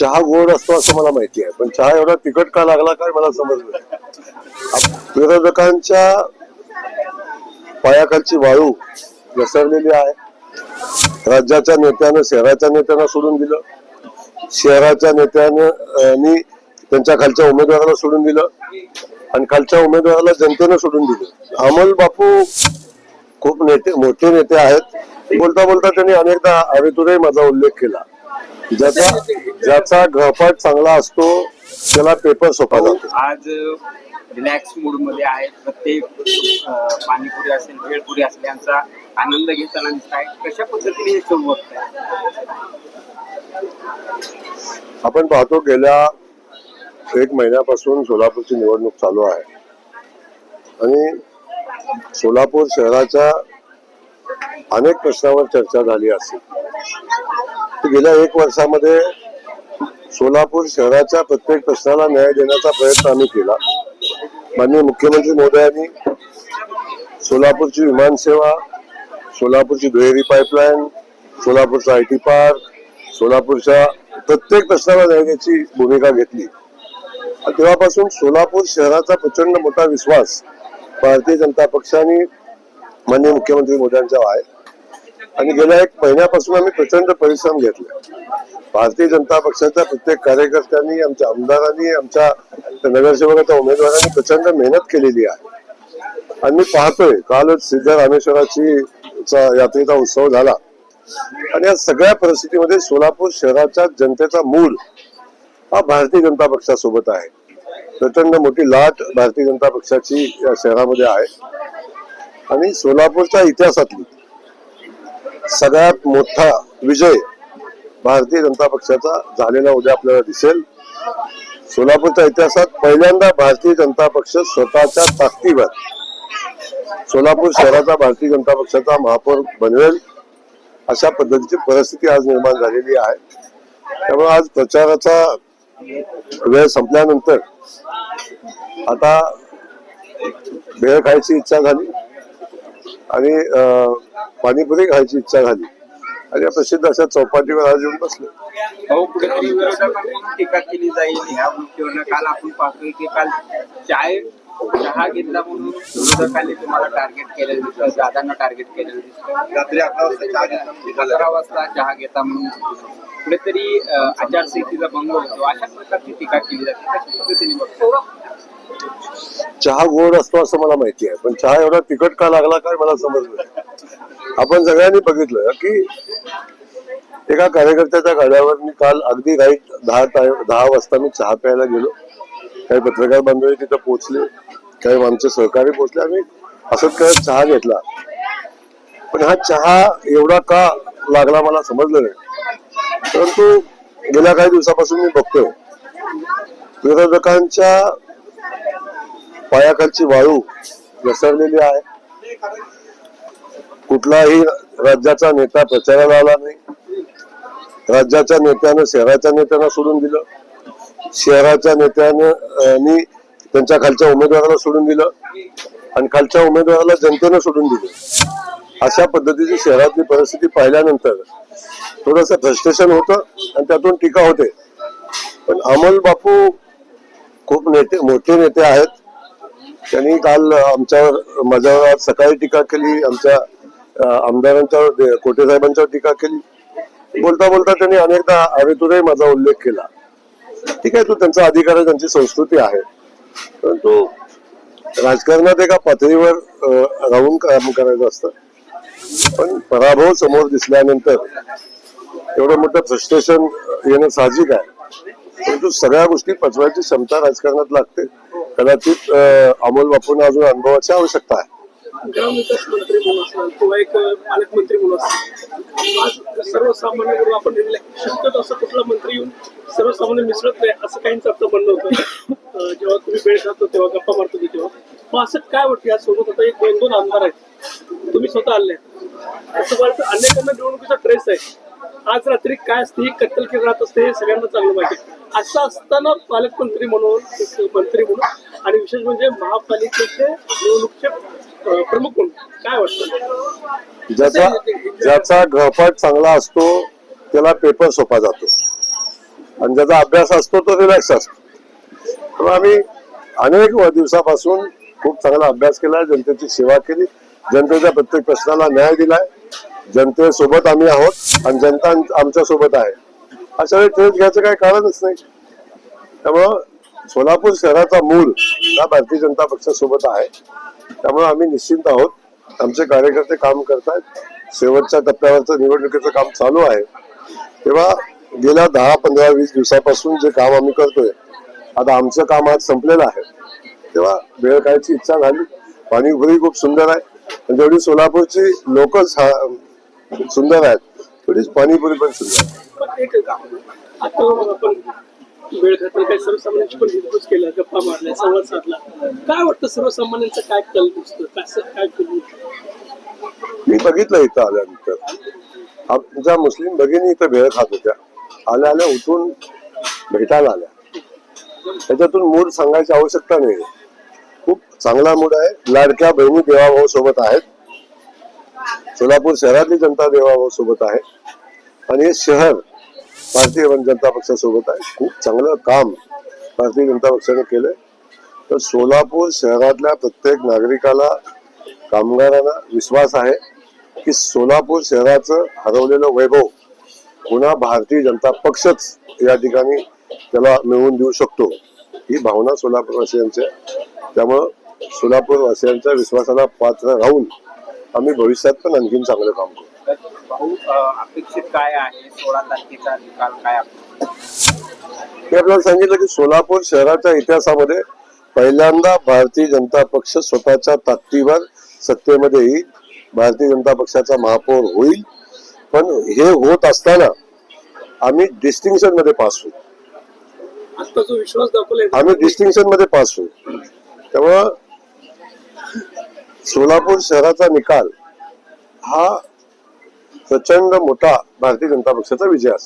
चहा गोड असतो असं मला माहिती आहे. पण चहा एवढा तिखट का लागला काय मला समजलं नाही. विरोधकांच्या पायाखालची वाळू घसरलेली आहे. राज्याच्या नेत्यानं शहराच्या नेत्यांना सोडून दिलं. शहराच्या नेत्यानं त्यांच्या खालच्या उमेदवाराला सोडून दिलं. आणि खालच्या उमेदवाराला जनतेनं सोडून दिलं. अमोल बापू खूप नेते मोठे नेते आहेत. बोलता बोलता त्यांनी अनेकदा हवेतूनही माझा उल्लेख केला. ज्याचा ज्याचा गहपाट चांगला असतो त्याला पेपर सोपा जातो. आज रिलॅक्स मूडमध्ये आहे प्रत्येक पाणीपुरी असेल भेळपुरी असेल यांचा आनंद घेताना दिसताय कशा पद्धतीने हे सुरू बघताय? आपण पाहतो गेल्या एक महिन्यापासून सोलापूरची निवडणूक चालू आहे. आणि सोलापूर शहराच्या अनेक प्रश्नावर चर्चा झाली असेल. गेल्या एक वर्षामध्ये सोलापूर शहराच्या प्रत्येक प्रश्नाला न्याय देण्याचा प्रयत्न आम्ही केला. माननीय मुख्यमंत्री महोदयांनी सोलापूरची विमानसेवा सोलापूरची दुहेरी पाईपलाईन सोलापूरचा आय टी पार्क सोलापूरच्या प्रत्येक प्रश्नाला न्याय द्यायची भूमिका घेतली. आणि तेव्हापासून सोलापूर शहराचा प्रचंड मोठा विश्वास भारतीय जनता पक्षाने माननीय मुख्यमंत्री मोदयांच्या आहे आणि गेल्या एक महिन्यापासून आम्ही प्रचंड परिश्रम घेतले. भारतीय जनता पक्षाच्या प्रत्येक कार्यकर्त्यांनी आमच्या आमदारांनी आमच्या नगरसेवकाच्या उमेदवारांनी प्रचंड मेहनत केलेली आहे. आणि मी पाहतोय कालच सिद्ध रामेश्वराची यात्रेचा उत्सव झाला. आणि या सगळ्या परिस्थितीमध्ये सोलापूर शहराच्या जनतेचा मूल हा भारतीय जनता पक्षासोबत आहे. प्रचंड मोठी लाट भारतीय जनता पक्षाची या शहरामध्ये आहे. आणि सोलापूरच्या इतिहासातली सगळ्यात मोठा विजय भारतीय जनता पक्षाचा झालेला उद्या आपल्याला दिसेल. सोलापूरच्या इतिहासात पहिल्यांदा भारतीय जनता पक्ष स्वतःच्या ताकदीवर सोलापूर शहराचा भारतीय जनता पक्षाचा महापौर बनवेल अशा पद्धतीची परिस्थिती आज निर्माण झालेली आहे. त्यामुळे आज प्रचाराचा वेळ संपल्यानंतर आता वेळ खायची इच्छा झाली. आणि अं, पाणीपुरी खायची इच्छा झाली. आणि प्रसिद्ध अशा चौपाटीवर आज येऊन बसलो. टीका केली जाईल. ह्या गोष्टीवर काल आपण पाहतोय की काल चाय चहा घेतला म्हणून विरोधकांनी तुम्हाला टार्गेट केलेलं दिसतं दादांना टार्गेट केलेलं दिसतं रात्री अकरा वाजता चहा घेतला अकरा वाजता चहा घेता म्हणून कुठेतरी आचारसंहितेचा भंग होतो. अशा प्रकारची टीका केली जाते. कशा पद्धतीने बघतो चहा गोड असतो असं मला माहिती आहे. पण चहा एवढा तिखट का लागला काय मला समजलं नाही. आपण सगळ्यांनी बघितलं की एका कार्यकर्त्याच्या गाड्यावर मी काल अगदी राईट दहा दहा वाजता मी चहा प्यायला गेलो. काही पत्रकार बांधव तिथं पोहोचले काही आमचे सहकारी पोहोचले. आम्ही असंच करत चहा घेतला. पण हा चहा एवढा का लागला मला समजलं नाही. परंतु गेल्या काही दिवसापासून मी बघतोय. विरोधकांच्या पायाखालची वाळू घसरलेली आहे. कुठलाही राज्याचा नेता प्रचाराला आला नाही. राज्याच्या नेत्यानं शहराच्या नेत्यांना सोडून दिलं. शहराच्या नेत्यानं अं, त्यांच्या खालच्या उमेदवाराला सोडून दिलं. आणि खालच्या उमेदवाराला जनतेनं सोडून दिलं. अशा पद्धतीची शहरातली परिस्थिती पाहिल्यानंतर थोडस फ्रस्ट्रेशन होतं आणि त्यातून टीका होते. पण अमोल बापू खूप नेते मोठे नेते आहेत. त्यांनी काल आमच्यावर माझ्यावर आज सकाळी टीका केली. आमच्या अं, आमदारांच्यावर दे- कोटे साहेबांच्यावर टीका केली. बोलता बोलता त्यांनी अनेकदा अवेतुरही माझा उल्लेख केला. ठीक आहे तो त्यांचा अधिकार आहे त्यांची संस्कृती आहे. परंतु राजकारणात एका पातळीवर राहून काम करायचं असतं. पण पराभव समोर दिसल्यानंतर एवढं मोठं फ्रस्ट्रेशन येणं साहजिक आहे. परंतु सगळ्या गोष्टी पचवायची क्षमता राजकारणात लागते. कदाचित अमोल बापूंना अजून अनुभवाची आवश्यकता आहे. ग्रामविकास मंत्री म्हणून असाल किंवा एक पालकमंत्री म्हणून असाल आज सर्वसामान्य म्हणून आपण निर्णय शक्यतो असं कुठला मंत्री येऊन सर्वसामान्य मिसळत नाही असं काहींचं आता म्हणणं होतं. जेव्हा तुम्ही वेळ खातो तेव्हा गप्पा मारतो तेव्हा. मग असं काय वाटतं? या सोबत आता एक दोन दोन आमदार आहेत. तुम्ही स्वतः आले. असं वाटतं अनेकांना निवडणुकीचा ट्रेस आहे. आज रात्री काय असते ही कत्तल केली राहत असते हे सगळ्यांना चांगलं आहे. असं असताना पालकमंत्री म्हणून मंत्री म्हणून आणि विशेष म्हणजे महापालिकेचे निवडणुकीचे प्रमुख म्हणून काय वाटतं? ज्याचा ज्याचा गहपाट चांगला असतो त्याला पेपर सोपा जातो. आणि ज्याचा अभ्यास असतो तो रिलॅक्स असतो. त्यामुळे आम्ही अनेक दिवसापासून खूप चांगला अभ्यास केला जनतेची सेवा केली. जनतेच्या प्रत्येक प्रश्नाला न्याय दिलाय. जनतेसोबत आम्ही आहोत आणि जनता आमच्यासोबत आहे. अशा वेळी ट्रेस घ्यायचं काही कारणच नाही. त्यामुळं सोलापूर शहराचा मूल हा भारतीय जनता पक्षासोबत आहे. त्यामुळे आम्ही निश्चिंत आहोत. आमचे कार्यकर्ते काम करतायत. शेवटच्या टप्प्यावरचं निवडणुकीचं काम चालू आहे. तेव्हा गेल्या दहा पंधरा वीस दिवसापासून जे काम आम्ही करतोय आता आमचं काम आज संपलेलं आहे. तेव्हा वेळ काढायची इच्छा झाली. पाणीपुरी खूप सुंदर आहे. जेवढी सोलापूरची सुंदर आहेत. तेवढीच पाणीपुरी पण सुंदर आहे. पण एक आता आपण वेळ घातला काही सर्वसामान्यांची पण हितगुज केला गप्पा मारल्या संवाद साधला. काय वाटतं सर्वसामान्यांचं काय कल दिसतं? कसं काय कल मी बघितलं इथं आल्यानंतर. आमच्या मुस्लिम भगिनी इथं भेळ खात होत्या आल्या आल्या उठून भेटायला आल्या. त्याच्यातून मूड सांगायची आवश्यकता नाही खूप चांगला मूड आहे. लाडक्या बहिणी देवाभाऊ सोबत आहेत. सोलापूर शहरातली जनता देवा सोबत आहे. आणि हे शहर भारतीय जनता पक्षासोबत आहे. खूप चांगलं काम भारतीय जनता पक्षाने केलंय. तर सोलापूर शहरातल्या प्रत्येक नागरिकाला कामगारांना विश्वास आहे की सोलापूर शहराचं हरवलेलं वैभव पुन्हा भारतीय जनता पक्षच या ठिकाणी त्याला मिळवून देऊ शकतो. ही भावना सोलापूरवासियांची आहे. त्यामुळं सोलापूरवासियांच्या विश्वासाला पात्र राहून आम्ही भविष्यात पण आणखीन चांगलं काम करू. अपेक्षित काय आहे? सोळा तारखेचा निकाल काय आहे? मी आपल्याला सांगितलं की सोलापूर शहराच्या इतिहासामध्ये पहिल्यांदा भारतीय जनता पक्ष स्वतःच्या ताकदीवर सत्तेमध्ये येईल भारतीय जनता पक्षाचा महापौर होईल. पण हे होत असताना आम्ही डिस्टिंक्शनमध्ये पास होऊ. आता जो विश्वास दाखवलाय आम्ही डिस्टिंक्शनमध्ये पास होऊ. त्यामुळं सोलापूर शहराचा निकाल हा प्रचंड मोठा भारतीय जनता पक्षाचा विजय असेल.